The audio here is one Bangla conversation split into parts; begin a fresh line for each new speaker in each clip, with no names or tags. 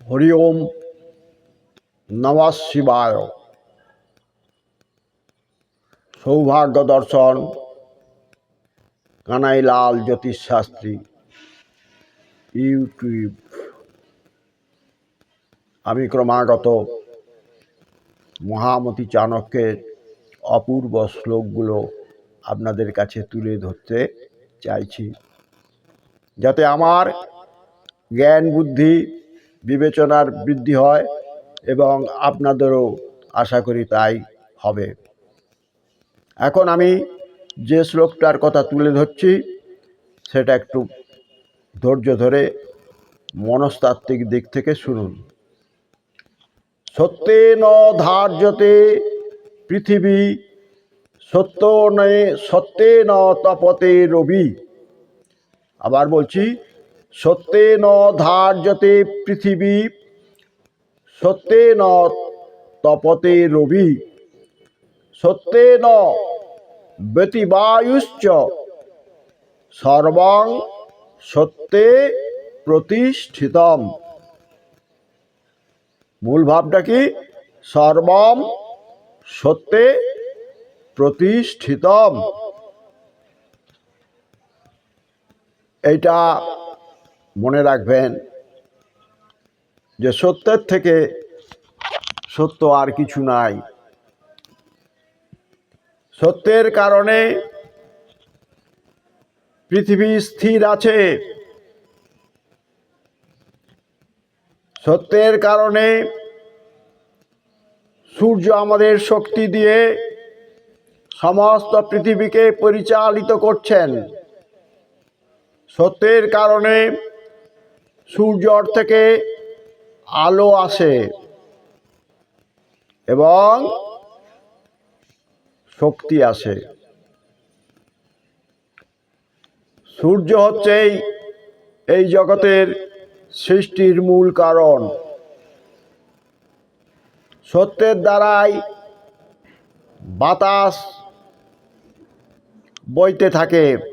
হরি ওম নমঃ শিবায়। সৌভাগ্য দর্শন কানাইলাল জ্যোতিষশাস্ত্রী, ইউটিউব। আমি ক্রমাগত মহামতি চাণক্যের অপূর্ব শ্লোকগুলো আপনাদের কাছে তুলে ধরতে চাইছি। যাতে আমার জ্ঞান বুদ্ধি বিবেচনার বৃদ্ধি হয় এবং আপনাদেরও আশা করি তাই হবে। এখন আমি যে শ্লোকটার কথা তুলে ধরছি, সেটা একটু ধৈর্য ধরে মনস্তাত্ত্বিক দিক থেকে শুনুন। সত্যে ন ধার্যতে পৃথিবী, সত্য নে সত্যে ন তপতে রবি। আবার বলছি সত্যে ন ধার্যতে পৃথিবী, সত্যে ন তপতে রবি, সত্যে ন ব্যতিবায়ুশ্চ, সর্বং সত্যে প্রতিষ্ঠিতম। মূল ভাবটা কি? সর্বম সত্যে প্রতিষ্ঠিতম। এইটা মনে রাখবেন যে সত্যের থেকে সত্য আর কিছু নাই। সত্যের কারণে পৃথিবী স্থির আছে। সত্যের কারণে সূর্য আমাদের শক্তি দিয়ে সমস্ত পৃথিবীকে পরিচালিত করছেন। সত্যের কারণে সূর্যর থেকে আলো আসে এবং শক্তি আসে। সূর্য হচ্ছে এই- জগতের সৃষ্টির মূল কারণ। সত্যের দ্বারাই বাতাস বইতে থাকে।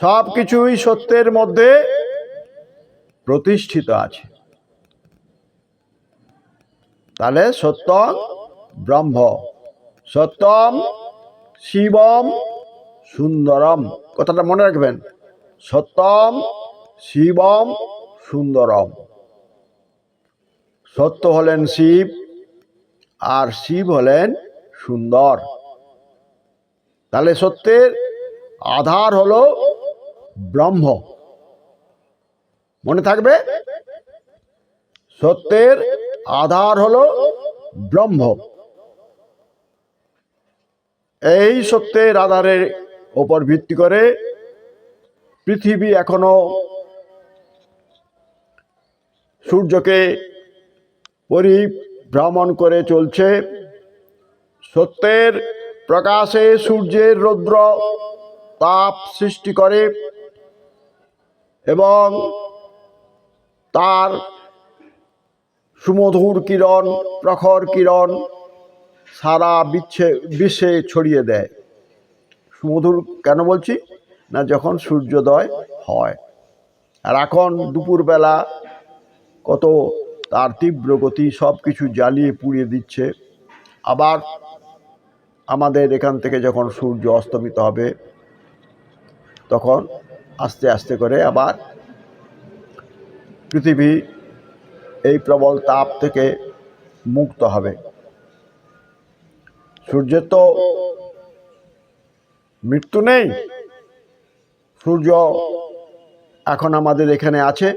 সব কিছুই সত্যের মধ্যে প্রতিষ্ঠিত আছে। তাহলে সত্য ব্রহ্ম, সত্যম শিবম সুন্দরম। কথাটা মনে রাখবেন, সত্যম শিবম সুন্দরম। সত্য হলেন শিব আর শিব হলেন সুন্দর। তাহলে সত্যের আধার হলো ব্রহ্ম। মনে থাকবে? সত্যের আধার হলো ব্রহ্ম। এই সত্যের আধারের ওপর ভিত্তি করে পৃথিবী এখনও সূর্যকে পরিভ্রমণ করে চলছে। সত্যের প্রকাশে সূর্যের রৌদ্র তাপ সৃষ্টি করে এবং তার সুমধুর কিরণ, প্রখর কিরণ সারা বিচ্ছে বিশ্বে ছড়িয়ে দেয়। সুমধুর কেন বলছি? না, যখন সূর্যোদয় হয়। আর এখন দুপুরবেলা কত তার তীব্র গতি সব কিছু জ্বালিয়ে পুড়িয়ে দিচ্ছে। আবার আমাদের এখান থেকে যখন সূর্য অস্তমিত হবে, তখন আস্তে আস্তে করে আবার পৃথিবী এই প্রবল তাপ থেকে মুক্ত হবে। সূর্যের তো মৃত্যু নেই। সূর্য এখন আমাদের এখানে আছে।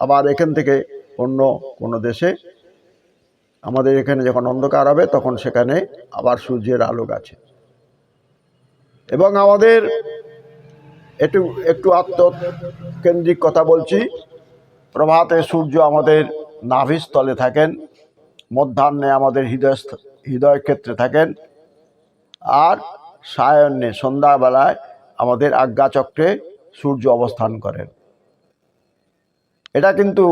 আবার এখান থেকে অন্য কোনো দেশে। আমাদের এখানে যখন অন্ধকার হবে তখন সেখানে আবার সূর্যের আলোক আছে। এবং আমাদের একটু একটু আত্মকেন্দ্রিক কথা বলছি। প্রভাতে সূর্য আমাদের নাভিস্থলে থাকেন, মধ্যাহ্নে আমাদের হৃদয় হৃদয় ক্ষেত্রে থাকেন, আর সায়ন্যে সন্ধ্যাবেলায় আমাদের আজ্ঞাচক্রে সূর্য অবস্থান করেন। এটা কিন্তু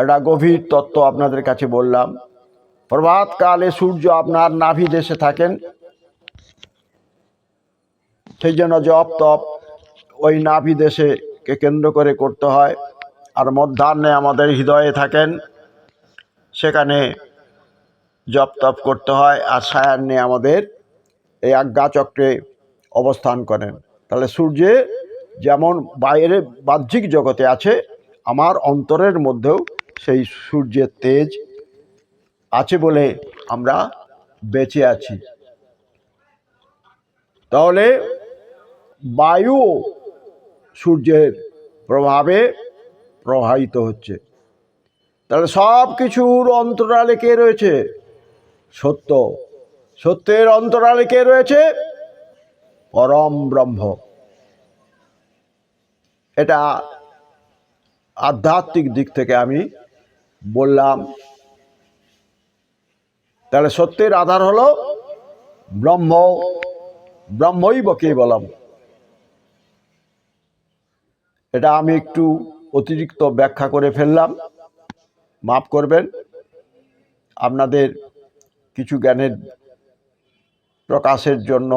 একটা গভীর তত্ত্ব আপনাদের কাছে বললাম। প্রভাতকালে সূর্য আপনার নাভি দেশে থাকেন, সেই জন্য জপ তপ ওই নাভি দেশে কে কেন্দ্র করে করতে হয় আর মধ্যাহ্নে আমাদের হৃদয়ে থাকেন। সেখানে জপ তপ করতে হয় আর সায়ান্নে আমাদের এই আজ্ঞাচক্রে অবস্থান করেন। তাহলে সূর্যে যেমন বাইরে বাহ্যিক জগতে আছে, আমার অন্তরের মধ্যেও সেই সূর্যের তেজ আছে বলে আমরা বেঁচে আছি। তাহলে বায়ু সূর্যের প্রভাবে প্রবাহিত হচ্ছে। তাহলে সব কিছুর অন্তরালে কে রয়েছে? সত্য। সত্যের অন্তরালে কে রয়েছে? পরম ব্রহ্ম। এটা আধ্যাত্মিক দিক থেকে আমি বললাম। তাহলে সত্যের আধার হলো ব্রহ্ম। ব্রহ্মই বকে বললাম এটা আমি একটু অতিরিক্ত ব্যাখ্যা করে ফেললাম। মাফ করবেন, আপনাদের কিছু জ্ঞানের প্রকাশের জন্য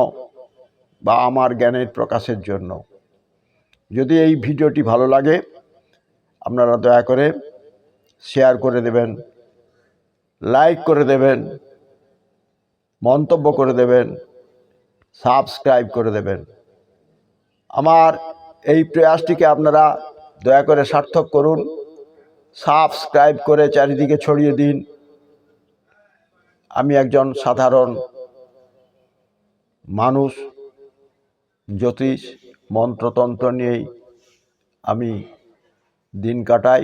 বা আমার জ্ঞানের প্রকাশের জন্য। যদি এই ভিডিওটি ভালো লাগে, আপনারা দয়া করে শেয়ার করে দেবেন, লাইক করে দেবেন, মন্তব্য করে দেবেন, সাবস্ক্রাইব করে দেবেন। আমার এই প্রয়াসটিকে আপনারা দয়া করে সার্থক করুন, সাবস্ক্রাইব করে চারিদিকে ছড়িয়ে দিন। আমি একজন সাধারণ মানুষ, জ্যোতিষ, মন্ত্রতন্ত্র নিয়েই আমি দিন কাটাই।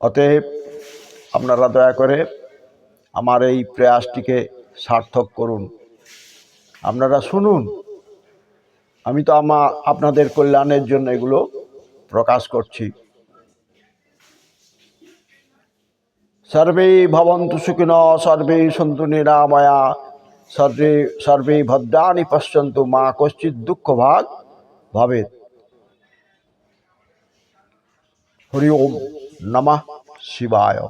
অতএব আপনারা দয়া করে আমার এই প্রয়াসটিকে সার্থক করুন। আপনারা শুনুন। আমি তো আমার আপনাদের কল্যাণের জন্য এগুলো প্রকাশ করছি। সর্বে ভবন্তু সুখিন সর্বে সন্তু নিরাময়া, সর্বে সর্বে ভদ্রাণি পশ্যন্তু, মা কশ্চিৎ দুঃখ ভাগ ভবেত। হরি ওম নমঃ শিবায়।